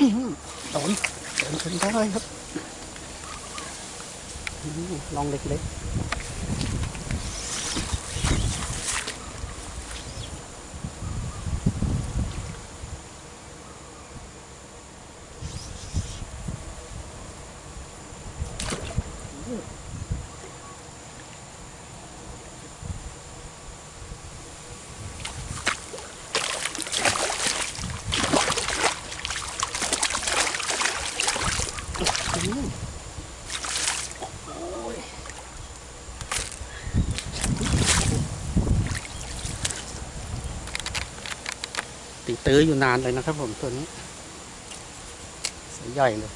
ถอหือโอ้ยเดินชนได้ครับอื้อหือลองเล็กๆอื้อหือโอ้ย ตีตื้ออยู่นานเลยนะครับผมตัวนี้สายใหญ่เลย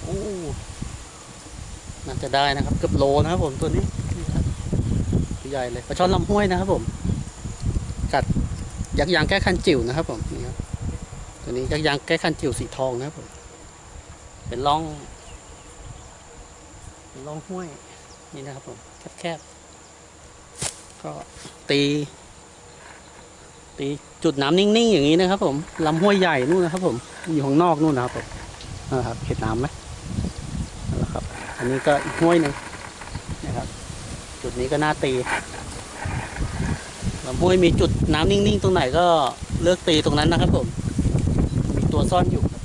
โอ้น่าจะได้นะครับเกือบโลนะครับผมตัวนี้ตัวใหญ่เลยปลาช่อนลำห้วยนะครับผมกัดยักษ์ยางแก้คันจิ๋วนะครับผมนี่ครับตัวนี้ยักษ์ยางแก้คันจิ๋วสีทองนะครับผมเป็นร่องเป็นร่องห้วยนี่นะครับผมแคบๆ ก็ตี ตีจุดน้ำนิ่งๆอย่างนี้นะครับผมลำห้วยใหญ่นู่นนะครับผมอยู่ข้างนอกนู่นนะครับผมนะครับเห็นน้ำไหมนะครับ อันนี้ก็อีกห้วยหนึ่งนะครับ จุดนี้ก็น่าตีลำห้วยมีจุดน้ำนิ่งๆ ตรงไหนก็เลือกตีตรงนั้นนะครับผมมีตัวซ่อนอยู่ครับ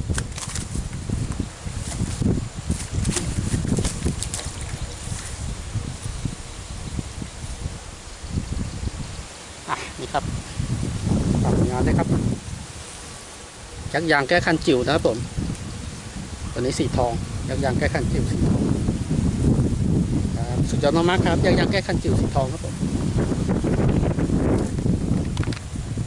อะนี่ครับฝากผลงานด้วยครับยักษ์ยางแก้คันจิ๋วนะครับผมตัวนี้สีทองยักษ์ยางแก้คันจิ๋วสีทองครับสุดยอดมากๆครับยักษ์ยางแก้คันจิ๋วสีทองครับผม